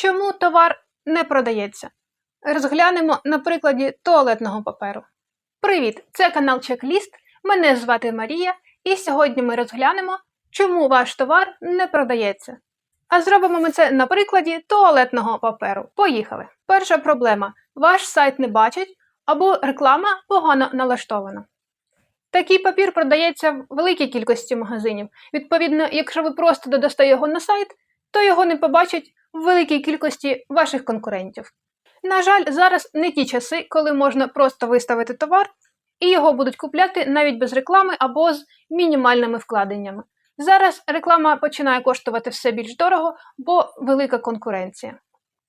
Чому товар не продається? Розглянемо на прикладі туалетного паперу. Привіт! Це канал Чекліст. Мене звати Марія, і сьогодні ми розглянемо, чому ваш товар не продається. А зробимо ми це на прикладі туалетного паперу. Поїхали! Перша проблема: ваш сайт не бачить або реклама погано налаштована. Такий папір продається в великій кількості магазинів. Відповідно, якщо ви просто додасте його на сайт, то його не побачать в великій кількості ваших конкурентів. На жаль, зараз не ті часи, коли можна просто виставити товар, і його будуть купляти навіть без реклами або з мінімальними вкладеннями. Зараз реклама починає коштувати все більш дорого, бо велика конкуренція.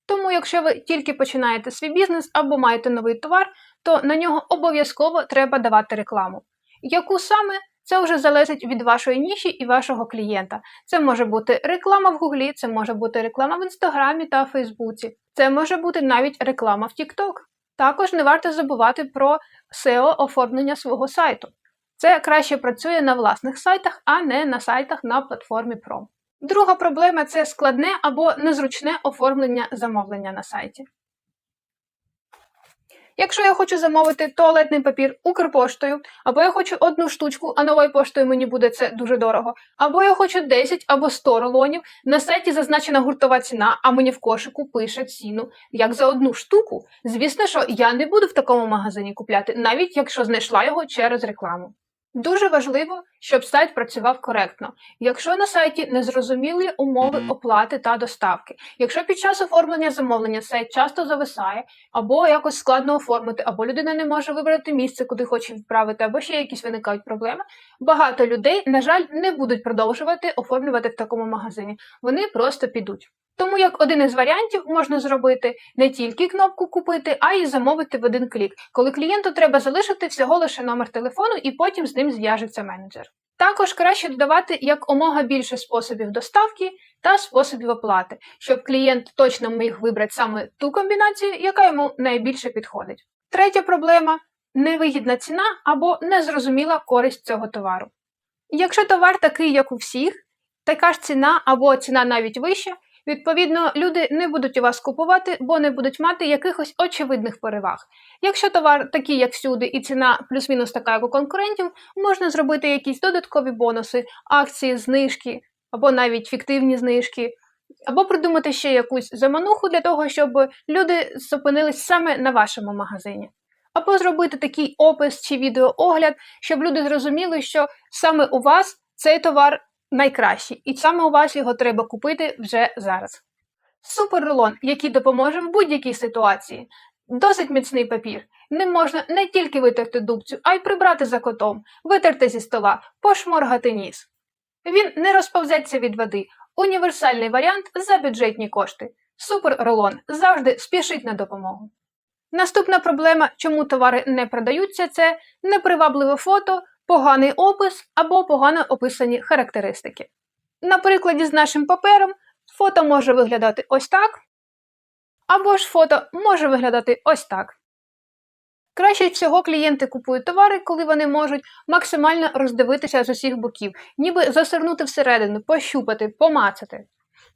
Тому, якщо ви тільки починаєте свій бізнес або маєте новий товар, то на нього обов'язково треба давати рекламу. Яку саме це вже залежить від вашої ніші і вашого клієнта. Це може бути реклама в Гуглі, це може бути реклама в Інстаграмі та Фейсбуці, це може бути навіть реклама в TikTok. Також не варто забувати про SEO оформлення свого сайту. Це краще працює на власних сайтах, а не на сайтах на платформі Pro. Друга проблема це складне або незручне оформлення замовлення на сайті. Якщо я хочу замовити туалетний папір Укрпоштою, або я хочу одну штучку, а новою поштою мені буде це дуже дорого, або я хочу 10 або 100 рулонів, на сайті зазначена гуртова ціна, а мені в кошику пише ціну як за одну штуку. Звісно, що я не буду в такому магазині купляти, навіть якщо знайшла його через рекламу. Дуже важливо, щоб сайт працював коректно. Якщо на сайті незрозумілі умови оплати та доставки, якщо під час оформлення замовлення сайт часто зависає, або якось складно оформити, або людина не може вибрати місце, куди хоче відправити, або ще якісь виникають проблеми, багато людей, на жаль, не будуть продовжувати оформлювати в такому магазині. Вони просто підуть. Тому як один із варіантів можна зробити не тільки кнопку купити, а й замовити в один клік, коли клієнту треба залишити всього лише номер телефону і потім з ним зв'яжеться менеджер. Також краще додавати якомога більше способів доставки та способів оплати, щоб клієнт точно міг вибрати саме ту комбінацію, яка йому найбільше підходить. Третя проблема невигідна ціна або незрозуміла користь цього товару. Якщо товар такий, як у всіх, така ж ціна або ціна навіть вища, Відповідно, люди не будуть у вас купувати, бо не будуть мати якихось очевидних переваг. Якщо товар такий, як всюди, і ціна плюс-мінус така, як у конкурентів, можна зробити якісь додаткові бонуси, акції, знижки або навіть фіктивні знижки, або придумати ще якусь замануху для того, щоб люди зупинились саме на вашому магазині. Або зробити такий опис чи відеоогляд, щоб люди зрозуміли, що саме у вас цей товар найкращий, і саме у вас його треба купити вже зараз. Суперрулон, який допоможе в будь-якій ситуації. Досить міцний папір. Ним можна не тільки витерти дубцю, а й прибрати за котом, витерти зі стола, пошморгати ніс. Він не розповзеться від води. Універсальний варіант за бюджетні кошти. Суперрулон завжди спішить на допомогу. Наступна проблема, чому товари не продаються, це непривабливе фото, поганий опис або погано описані характеристики. На прикладі з нашим папером фото може виглядати ось так, або ж фото може виглядати ось так. Краще всього клієнти купують товари, коли вони можуть максимально роздивитися з усіх боків, ніби засирнути всередину, пощупати, помацати.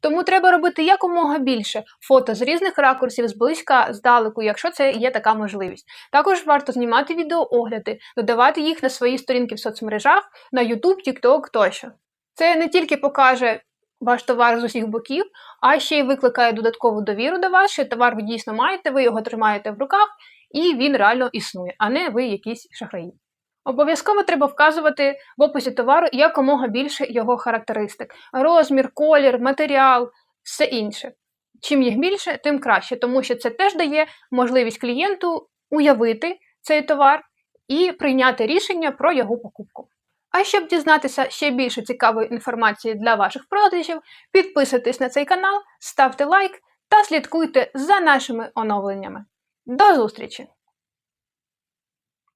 Тому треба робити якомога більше фото з різних ракурсів, зблизька, здалеку, якщо це є така можливість. Також варто знімати відеоогляди, додавати їх на свої сторінки в соцмережах, на YouTube, TikTok тощо. Це не тільки покаже ваш товар з усіх боків, а ще й викликає додаткову довіру до вас, що товар ви дійсно маєте, ви його тримаєте в руках, і він реально існує, а не ви якісь шахраї. Обов'язково треба вказувати в описі товару якомога більше його характеристик: розмір, колір, матеріал, все інше. Чим їх більше, тим краще, тому що це теж дає можливість клієнту уявити цей товар і прийняти рішення про його покупку. А щоб дізнатися ще більше цікавої інформації для ваших продажів, підписуйтесь на цей канал, ставте лайк та слідкуйте за нашими оновленнями. До зустрічі!